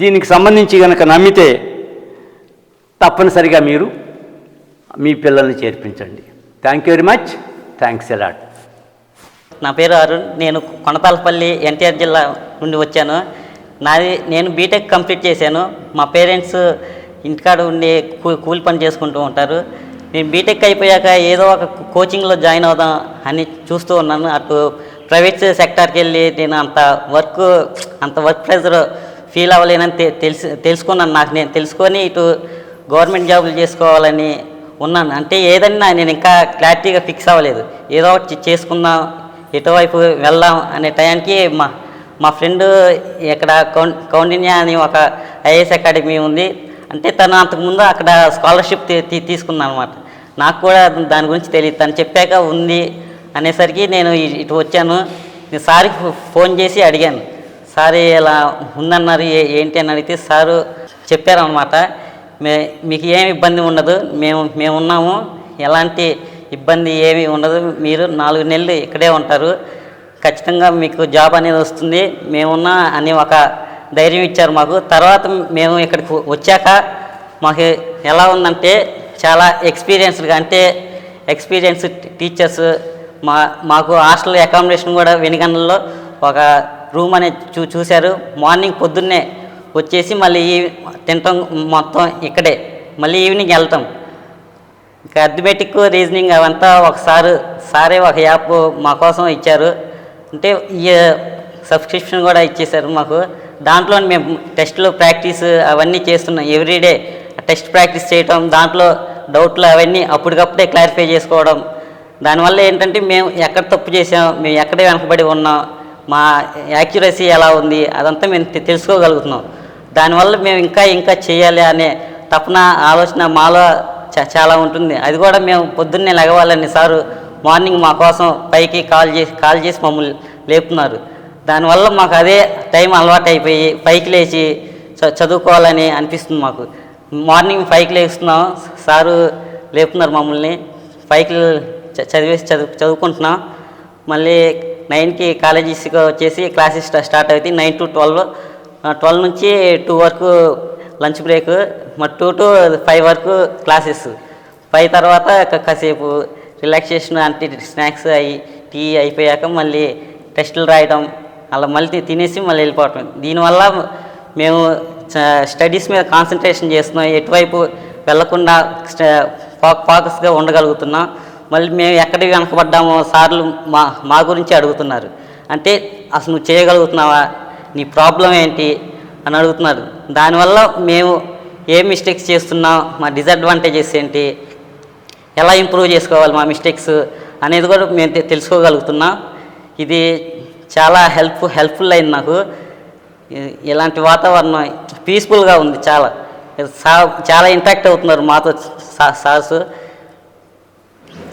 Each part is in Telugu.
దీనికి సంబంధించి కనుక నమ్మితే తప్పనిసరిగా మీరు మీ పిల్లల్ని చేర్పించండి. Thank you very much thanks a lot నా పేరు అరుణ్. నేను కొనతాలపల్లి ఎన్టీఆర్ జిల్లా నుండి వచ్చాను. నాది నేను బీటెక్ కంప్లీట్ చేశాను. మా పేరెంట్స్ ఇంటికాడ ఉండి కూలి పని చేసుకుంటూ ఉంటారు. నేను బీటెక్ అయిపోయాక ఏదో ఒక కోచింగ్లో జాయిన్ అవుదాం అని చూస్తూ ఉన్నాను. అటు ప్రైవేట్ సెక్టార్కి వెళ్ళి నేను అంత వర్క్ అంత వర్క్ ప్రెజర్ ఫీల్ అవ్వలేనని తె- తెలిసి తెలుసుకున్నాను నాకు. నేను తెలుసుకొని ఇటు గవర్నమెంట్ జాబులు చేసుకోవాలని ఉన్నాను. అంటే ఏదన్నా నేను ఇంకా క్లారిటీగా ఫిక్స్ అవ్వలేదు. ఏదో ఒకటి చేసుకుందాం ఎటువైపు వెళ్దాం అనే టయానికి మా మా ఫ్రెండ్ ఇక్కడ కౌన్ కౌండిన్య అని ఒక ఐఏఎస్ అకాడమీ ఉంది. అంటే తను అంతకుముందు అక్కడ స్కాలర్షిప్ తీ తీసుకున్నాను అనమాట నాకు కూడా దాని గురించి తెలియదు తను చెప్పాక ఉంది అనేసరికి నేను ఇటు వచ్చాను. సార్కి ఫోన్ చేసి అడిగాను. సార్ ఇలా ఉందన్నారు ఏంటి అని అడిగితే సారు చెప్పారనమాట మే మీకు ఏమి ఇబ్బంది ఉండదు మేము మేము ఉన్నాము. ఎలాంటి ఇబ్బంది ఏమీ ఉండదు. మీరు నాలుగు నెలలు ఇక్కడే ఉంటారు. ఖచ్చితంగా మీకు జాబ్ అనేది వస్తుంది. మేమున్నా అని ఒక ధైర్యం ఇచ్చారు మాకు. తర్వాత మేము ఇక్కడికి వచ్చాక మాకు ఎలా ఉందంటే చాలా ఎక్స్పీరియన్స్డ్గా అంటే ఎక్స్పీరియన్స్ టీచర్స్ మా మాకు హాస్టల్ అకామిడేషన్ కూడా వెనుగండలో ఒక రూమ్ అనేది చూ చూశారు. మార్నింగ్ పొద్దున్నే వచ్చేసి మళ్ళీ ఈ తినటం మొత్తం ఇక్కడే. మళ్ళీ ఈవినింగ్ వెళ్తాం. ఇంకా అథమెటిక్ రీజనింగ్ అవంతా ఒకసారి సారే ఒక యాప్ మా కోసం ఇచ్చారు. అంటే ఈ సబ్స్క్రిప్షన్ కూడా ఇచ్చేసారు మాకు. దాంట్లో మేము టెస్ట్లు ప్రాక్టీస్ అవన్నీ చేస్తున్నాం. ఎవ్రీడే టెస్ట్ ప్రాక్టీస్ చేయటం దాంట్లో డౌట్లు అవన్నీ అప్పటికప్పుడే క్లారిఫై చేసుకోవడం. దానివల్ల ఏంటంటే మేము ఎక్కడ తప్పు చేసాం మేము ఎక్కడ వెనకబడి ఉన్నాం మా యాక్యురసీ ఎలా ఉంది అదంతా మేము తెలుసుకోగలుగుతున్నాం. దానివల్ల మేము ఇంకా ఇంకా చేయాలి అనే తపన ఆలోచన మాలో చ- చాలా ఉంటుంది. అది కూడా మేము పొద్దున్నే లెగవాలని సారు మార్నింగ్ మా కోసం పైకి కాల్ చేసి కాల్ చేసి మమ్మల్ని లేపుతున్నారు. దానివల్ల మాకు అదే టైం అలవాటు అయిపోయి పైకి లేచి చ- చదువుకోవాలని అనిపిస్తుంది మాకు. మార్నింగ్ పైకి లేస్తున్నాం సారు లేపుతున్నారు మమ్మల్ని. పైకి చ- చదివేసి చదువు చదువుకుంటున్నాం. మళ్ళీ నైన్కి కాలేజెస్కి వచ్చేసి క్లాసెస్ స్టార్ట్ అవుతాయి. నైన్ టు ట్వెల్వ్ ట్వెల్వ్ నుంచి టూ వరకు లంచ్ బ్రేక్ మరి టూ టు ఫైవ్ వరకు క్లాసెస్. ఫైవ్ తర్వాత కాసేపు రిలాక్సేషన్ అంటే స్నాక్స్ అయ్యి టీ అయిపోయాక మళ్ళీ టెస్టులు రాయడం అలా మళ్ళీ తినేసి మళ్ళీ వెళ్ళిపోవటం. దీనివల్ల మేము స్టడీస్ మీద కాన్సన్ట్రేషన్ చేస్తున్నాం. ఎటువైపు వెళ్ళకుండా ఫోకస్గా ఉండగలుగుతున్నాం. మళ్ళీ మేము ఎక్కడికి వెనకబడ్డామో సార్లు మా మా గురించి అడుగుతున్నారు. అంటే అసలు నువ్వు చేయగలుగుతున్నావా? నీ ప్రాబ్లం ఏంటి? అని అడుగుతున్నారు. దానివల్ల మేము ఏ మిస్టేక్స్ చేస్తున్నాం మా డిసడ్వాంటేజెస్ ఏంటి? ఎలా ఇంప్రూవ్ చేసుకోవాలి మా మిస్టేక్స్ అనేది కూడా మేము తెలుసుకోగలుగుతున్నాం. ఇది చాలా హెల్ప్ హెల్ప్ఫుల్ అయింది నాకు. ఇలాంటి వాతావరణం పీస్ఫుల్గా ఉంది చాలా. సా చాలా ఇంటాక్ట్ అవుతున్నారు మాతో సా- సార్స్.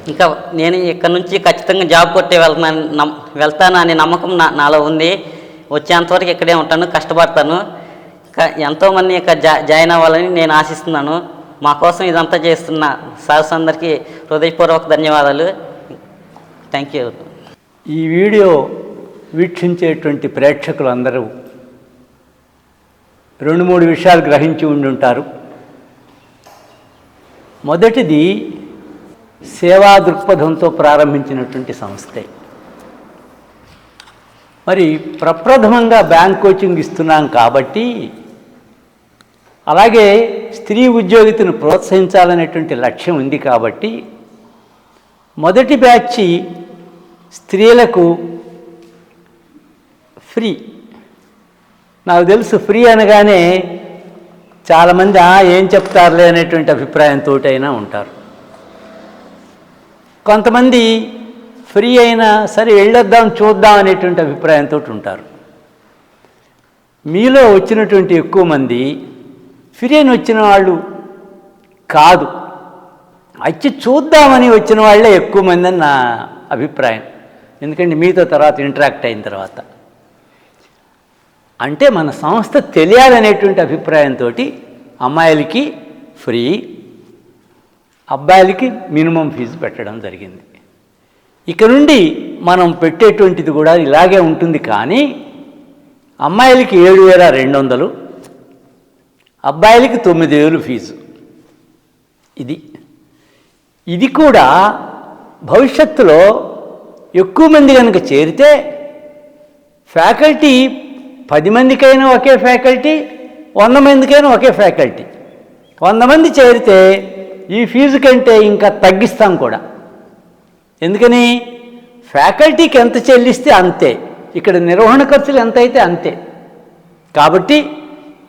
ఇంకా నేను ఇక్కడ నుంచి ఖచ్చితంగా జాబ్ కొట్టే వెళ్తున్నాను నమ్ వెళ్తాను అనే నమ్మకం నా నాలో ఉంది. వచ్చేంతవరకు ఇక్కడే ఉంటాను కష్టపడతాను. ఎంతోమంది ఇక జా జాయిన్ అవ్వాలని నేను ఆశిస్తున్నాను. మా కోసం ఇదంతా చేస్తున్న సార్స్ అందరికీ హృదయపూర్వక ధన్యవాదాలు. థ్యాంక్ యూ ఈ వీడియో వీక్షించేటువంటి ప్రేక్షకులందరూ రెండు మూడు విషయాలు గ్రహించి ఉండుంటారు. మొదటిది సేవా దృక్పథంతో ప్రారంభించినటువంటి సంస్థే. మరి ప్రప్రథమంగా బ్యాంక్ కోచింగ్ ఇస్తున్నాం కాబట్టి అలాగే స్త్రీ ఉద్యోగితను ప్రోత్సహించాలనేటువంటి లక్ష్యం ఉంది కాబట్టి మొదటి బ్యాచ్ స్త్రీలకు ఫ్రీ. నాకు తెలుసు ఫ్రీ అనగానే చాలామంది ఏం చెప్తారులే అనేటువంటి అభిప్రాయంతో అయినా ఉంటారు. కొంతమంది ఫ్రీ అయినా సరే వెళ్ళొద్దాం చూద్దాం అనేటువంటి అభిప్రాయంతో ఉంటారు. మీలో వచ్చినటువంటి ఎక్కువ మంది ఫ్రీ అని వచ్చిన వాళ్ళు కాదు. వచ్చి చూద్దామని వచ్చిన వాళ్ళే ఎక్కువ మంది అని నా అభిప్రాయం. ఎందుకంటే మీతో తర్వాత ఇంటరాక్ట్ అయిన తర్వాత. అంటే మన సంస్థ తెలియాలనేటువంటి అభిప్రాయంతో అమ్మాయిలకి ఫ్రీ అబ్బాయిలకి మినిమం ఫీజు పెట్టడం జరిగింది. ఇక నుండి మనం పెట్టేటువంటిది కూడా ఇలాగే ఉంటుంది కానీ అమ్మాయిలకి ఏడు వేల రెండు వందలు అబ్బాయిలకి తొమ్మిది వేలు ఫీజు. ఇది. ఇది కూడా భవిష్యత్తులో ఎక్కువ మంది కనుక చేరితే ఫ్యాకల్టీ పది మందికైనా ఒకే ఫ్యాకల్టీ వంద మందికైనా ఒకే ఫ్యాకల్టీ. వంద మంది చేరితే ఈ ఫీజు కంటే ఇంకా తగ్గిస్తాం కూడా. ఎందుకని? ఫ్యాకల్టీకి ఎంత చెల్లిస్తే అంతే. ఇక్కడ నిర్వహణ ఖర్చులు ఎంత అయితే అంతే. కాబట్టి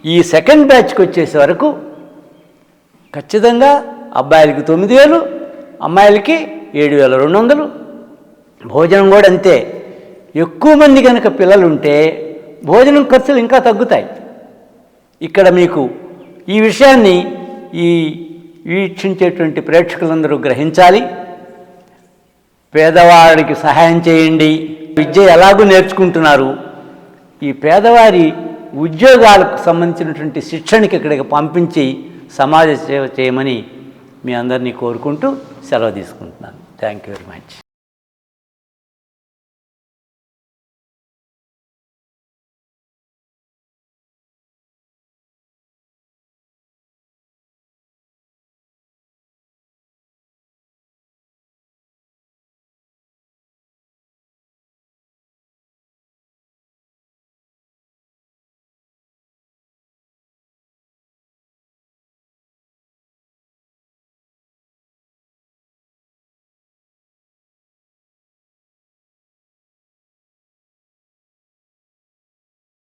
ఈ సెకండ్ బ్యాచ్కి వచ్చేసే వరకు ఖచ్చితంగా అబ్బాయిలకి తొమ్మిది వేలు అమ్మాయిలకి ఏడు వేల రెండు వందలు. భోజనం కూడా అంతే. ఎక్కువ మంది కనుక పిల్లలు ఉంటే భోజనం ఖర్చులు ఇంకా తగ్గుతాయి. ఇక్కడ మీకు ఈ విషయాన్ని ఈ వీక్షించేటువంటి ప్రేక్షకులందరూ గ్రహించాలి. పేదవాడికి సహాయం చేయండి. విద్య ఎలాగూ నేర్చుకుంటున్నారు? ఈ పేదవారి ఉద్యోగాలకు సంబంధించినటువంటి శిక్షణకి ఇక్కడికి పంపించి సమాజ సేవ చేయమని మీ అందరినీ కోరుకుంటూ సెలవు తీసుకుంటున్నాను. Thank you very much